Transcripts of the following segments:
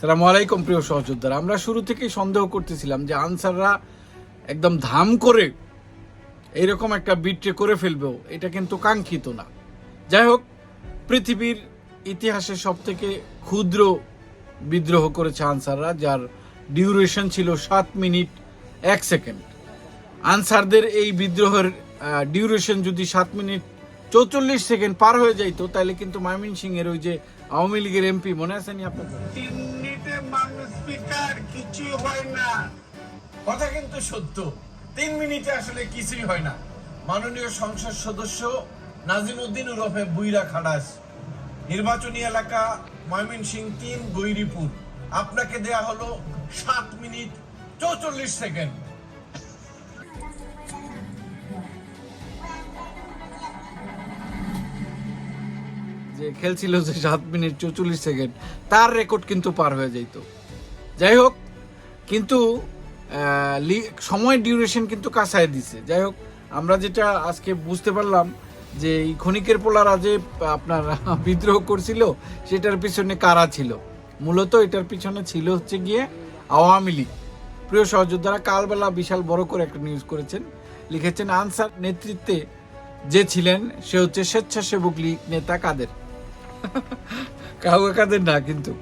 সালাম আলাইকুম, প্রিয় সহযোদ্ধারা। আমরা শুরু থেকেই সন্দেহ করতেছিলাম যে আনসাররা একদম ধাম করে এইরকম একটা বিট্রে করে ফেলবেও, এটা কিন্তু কাঙ্ক্ষিত না। যাই হোক, পৃথিবীর ইতিহাসে সব থেকে ক্ষুদ্র বিদ্রোহ করেছে আনসাররা, যার ডিউরেশন ছিল সাত মিনিট এক সেকেন্ড। আনসারদের এই বিদ্রোহের ডিউরেশন যদি সাত মিনিট চৌচল্লিশ সেকেন্ড পার হয়ে যাইতো, তাহলে কিন্তু ময়মন সিং এর ওই যে আওয়ামী লীগের এমপি, মনে আছে নি আপনার মিনিটে মানুষ স্পিকার কিছুই হয় না। কথা কিন্তু সত্য। তিন মিনিটে আসলে কিছুই হয় না। মাননীয় সংসদ সদস্য নাজিমুদ্দিন উরফে বুইরা খালাস। নির্বাচনী এলাকা ময়মনসিং তিন, গৈরিপুর। আপনাকে দেয়া হলো সাত মিনিট চৌচল্লিশ সেকেন্ড। যে খেলছিল যে সাত মিনিট চৌচল্লিশ সেকেন্ড, তার রেকর্ড কিন্তু পার হয়ে যাইত। যাই হোক, কিন্তু সময় ডিউরেশন কিন্তু কাঁচায় দিছে। যাই হোক, আমরা যেটা আজকে বুঝতে পারলাম যে এই ক্ষণিকের পোলারা যে আপনার বিদ্রোহ করছিল, সেটার পিছনে কারা ছিল? মূলত এটার পিছনে ছিল হচ্ছে গিয়ে আওয়ামী লীগ। প্রিয় সহযোদ্ধারা, কালবেলা বিশাল বড় করে একটা নিউজ করেছেন। লিখেছেন, আনসার নেতৃত্বে যে ছিলেন, সে হচ্ছে স্বেচ্ছাসেবক লীগ নেতা কাদের? কাউয়া কাদের না, কিন্তু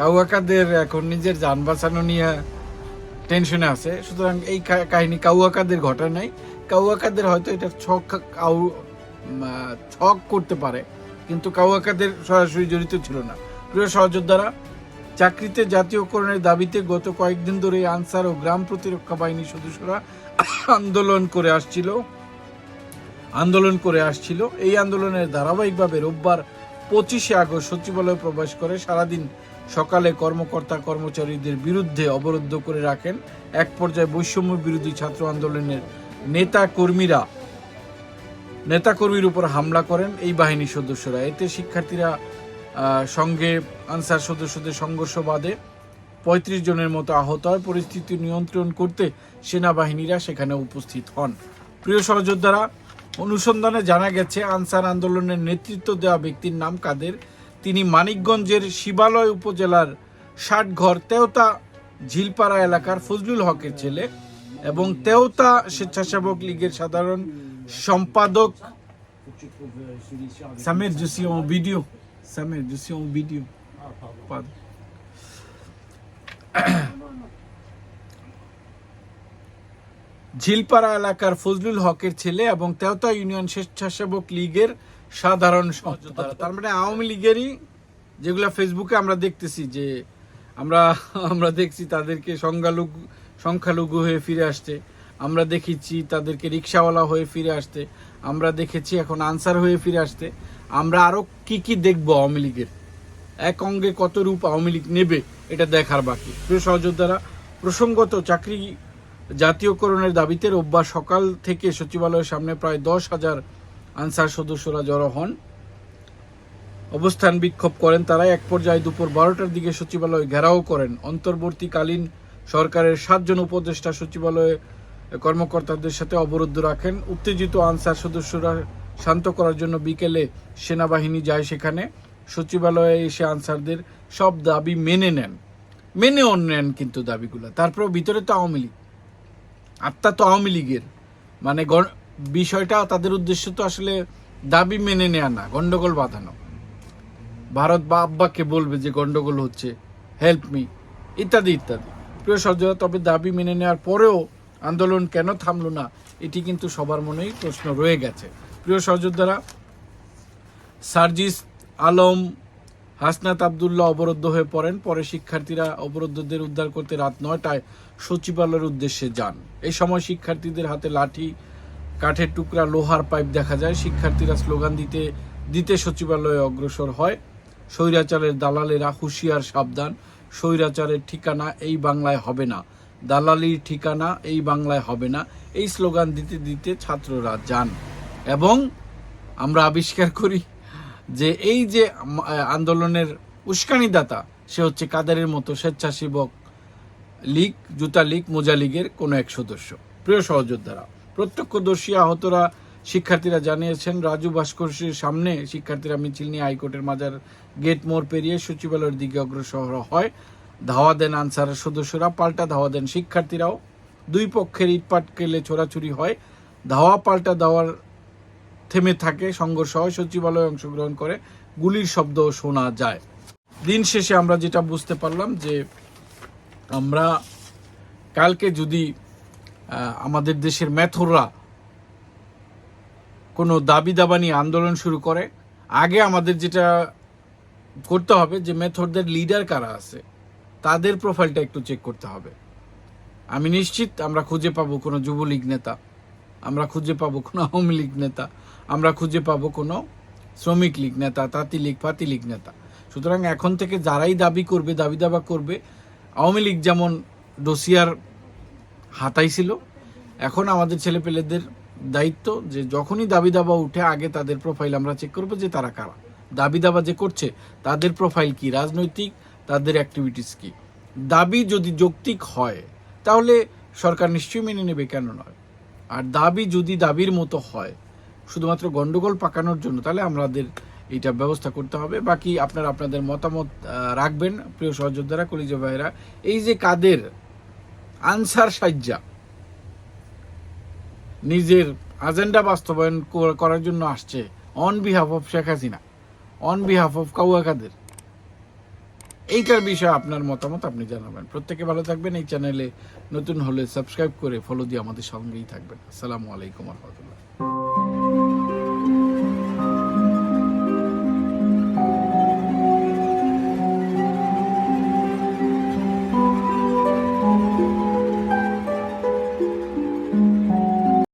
কাউয়া কাদের এখন নিজের যান বাঁচানো নিয়ে টেনশনে আছে। সুতরাং এই কাহিনী কাউয়া কাদের ঘটা নাই। কাউয়া কাদের হয়তো এটা ছক কাউ ছক করতে পারে, কিন্তু কাউয়া কাদের সরাসরি জড়িত ছিল না। প্রিয় সহযোদ্ধারা, চাকরিতে জাতীয়করণের দাবিতে গত কয়েকদিন ধরে আনসার ও গ্রাম প্রতিরক্ষা বাহিনীর সদস্যরা আন্দোলন করে আসছিল। আন্দোলন করে আসছিল। এই আন্দোলনের ধারাবাহিকভাবে রোববার পঁচিশে আগস্ট সচিবালয়ে প্রবেশ করে সারাদিন সকালে কর্মকর্তা কর্মচারীদের বিরুদ্ধে অবরুদ্ধ করে রাখেন। এক পর্যায়ে বৈষম্য বিরোধী ছাত্র আন্দোলনের নেতা কর্মীরা নেতাকর্মীর উপর হামলা করেন এই বাহিনীর সদস্যরা। এতে শিক্ষার্থীরা সঙ্গে আনসার সদস্যদের সংঘর্ষ বাদে পঁয়ত্রিশ জনের মতো আহত হয়। পরিস্থিতি নিয়ন্ত্রণ করতে সেনাবাহিনীরা সেখানে উপস্থিত হন। প্রিয় সহযোদ্ধারা অনুসন্ধানে জানা গেছে আনসার আন্দোলনের নেতৃত্ব দেওয়া ব্যক্তির নাম কাদের তিনি মানিকগঞ্জের শিবালয় উপজেলার ষাটঘর তেওতা ঝিলপাড়া এলাকার ফজলুল হকের ছেলে এবং তেওতা স্বেচ্ছাসেবক লীগের সাধারণ সম্পাদক Samer, je suis en vidéo. Samer, je suis Jhilpara এলাকার ফজলুল হকের ছেলে এবং তেওতা ইউনিয়ন স্বেচ্ছাসেবক লীগের সাধারণ সম্পাদক। তার মানে আওয়ামী লীগেরই যেগুলো ফেসবুকে আমরা দেখতেছি যে আমরা আমরা দেখছি তাদেরকে সংখ্যালঘু সংখ্যালঘু হয়ে ফিরে আসতে আমরা দেখেছি তাদেরকে রিক্সাওয়ালা হয়ে ফিরে আসতে আমরা দেখেছি এখন আনসার হয়ে ফিরে আসতে আমরা আরও কি কি দেখব আওয়ামী লীগের? এক অঙ্গে কত রূপ আওয়ামী লীগ নেবে এটা দেখার বাকি। প্রিয় সহযোদ্ধারা, প্রসঙ্গত চাকরি জাতীয়করণের দাবিতে রোববার সকাল থেকে সচিবালয়ের সামনে প্রায় দশ হাজার আনসার সদস্যরা জড়ো হন। অবস্থান বিক্ষোভ করেন তারা। এক পর্যায়ে দুপুর বারোটার দিকে সচিবালয় ঘেরাও করেন। অন্তর্বর্তীকালীন সরকারের সাতজন উপদেষ্টা সচিবালয়ে কর্মকর্তাদের সাথে অবরুদ্ধ রাখেন। উত্তেজিত আনসার সদস্যরা শান্ত করার জন্য বিকেলে সেনাবাহিনী যায় সেখানে। সচিবালয়ে এসে আনসারদের সব দাবি মেনে নেন। মেনেও নেন কিন্তু দাবিগুলো। তারপর ভিতরে তো আওয়ামী লীগ। আত্মা তো আওয়ামী লীগের। মানে বিষয়টা, তাদের উদ্দেশ্য তো আসলে দাবি মেনে নেওয়া না, গন্ডগোল বাঁধানো। ভারত বা আব্বাকে বলবে যে গন্ডগোল হচ্ছে হেল্প মি ইত্যাদি ইত্যাদি। প্রিয় সহযোগিতা তবে দাবি মেনে নেওয়ার পরেও আন্দোলন কেন থামলো না, এটি কিন্তু সবার মনেই প্রশ্ন রয়ে গেছে। প্রিয় সহযোদ্ধারা সার্জিস আলম হাসনাত আবদুল্লাহ অবরুদ্ধ হয়ে পড়েন। পরে শিক্ষার্থীরা অবরুদ্ধদের উদ্ধার করতে রাত নয়টায় সচিবালয়ের উদ্দেশ্যে যান। এই সময় শিক্ষার্থীদের হাতে লাঠি, কাঠের টুকরা, লোহার পাইপ দেখা যায়। শিক্ষার্থীরা স্লোগান দিতে দিতে সচিবালয়ে অগ্রসর হয়। স্বৈরাচারের দালালেরা হুঁশিয়ার সাবধান। স্বৈরাচারের ঠিকানা এই বাংলায় হবে না। দালালির ঠিকানা এই বাংলায় হবে না। এই স্লোগান দিতে দিতে ছাত্ররা যান। এবং আমরা আবিষ্কার করি যে এই যে আন্দোলনের উস্কানিদাতা, সে হচ্ছে কাদারের মতো স্বেচ্ছাসেবক লীগ, জুতা লীগ, মোজা লীগের কোনো এক সদস্য। প্রিয় সহযোদ্ধারা, প্রত্যক্ষদর্শী আহতরা, শিক্ষার্থীরা জানিয়েছেন, রাজু ভাস্কর্যের সামনে শিক্ষার্থীরা মিছিল নিয়ে হাইকোর্টের মাজার গেট মোড় পেরিয়ে সচিবালয়ের দিকে অগ্রসর হয়। ধাওয়া দেন আনসারের সদস্যরা, পাল্টা ধাওয়া দেন শিক্ষার্থীরাও। দুই পক্ষের ইটপাট কেলে ছোড়াছুরি হয়। ধাওয়া, পাল্টা দেওয়ার থেমে থাকে সংঘর্ষ হয় সচিবালয়ে অংশগ্রহণ করে, গুলির শব্দও শোনা যায়। দিন শেষে আমরা যেটা বুঝতে পারলাম যে আমরা কালকে যদি আমাদের দেশের মেথররা কোনো দাবি দাবা নিয়ে আন্দোলন শুরু করে, আগে আমাদের যেটা করতে হবে যে মেথরদের লিডার কারা আছে, তাদের প্রোফাইলটা একটু চেক করতে হবে। আমি নিশ্চিত আমরা খুঁজে পাবো কোনো যুবলীগ নেতা। আমরা খুঁজে পাবো কোনো আওয়ামী লীগ নেতা, আমরা খুঁজে পাবো কোনো শ্রমিক লীগ নেতা, তাঁতি লীগ পাতি লীগ নেতা। সুতরাং এখন থেকে যারাই দাবি করবে, দাবি দাবা করবে, আওয়ামী লীগ যেমন ডোসিয়ার হাতাইছিল এখন আমাদের ছেলেপেলেদের দায়িত্ব যে যখনই দাবি দাবা উঠে, আগে তাদের প্রোফাইল আমরা চেক করব যে তারা কারা। দাবি দাবা যে করছে, তাদের প্রোফাইল কি, রাজনৈতিক, তাদের অ্যাক্টিভিটিস কি। দাবি যদি যৌক্তিক হয়, তাহলে সরকার নিশ্চয়ই মেনে নেবে, কেন নয়? আর দাবি যদি দাবির মতো হয়, শুধুমাত্র গন্ডগোল পাকানোর জন্য, তাহলে আমাদের এটা ব্যবস্থা করতে হবে। বাকি আপনারা আপনাদের মতামত রাখবেন, প্রিয় সহযোদ্ধারা, কলিজ ভাইরা এই যে কাদের আনসার সাজ্জা, নিজের আজেন্ডা বাস্তবায়ন করার জন্য আসছে on behalf of Sheikh Hasina on behalf of Kauwa Kader. এইটার বিষয়ে আপনার মতামত আপনি জানাবেন। প্রত্যেকে ভালো থাকবেন। এই চ্যানেলে নতুন হলে সাবস্ক্রাইব করে ফলো দিয়ে আমাদের সঙ্গেই থাকবেন। আসসালামু আলাইকুম রহমতুল্লাহ।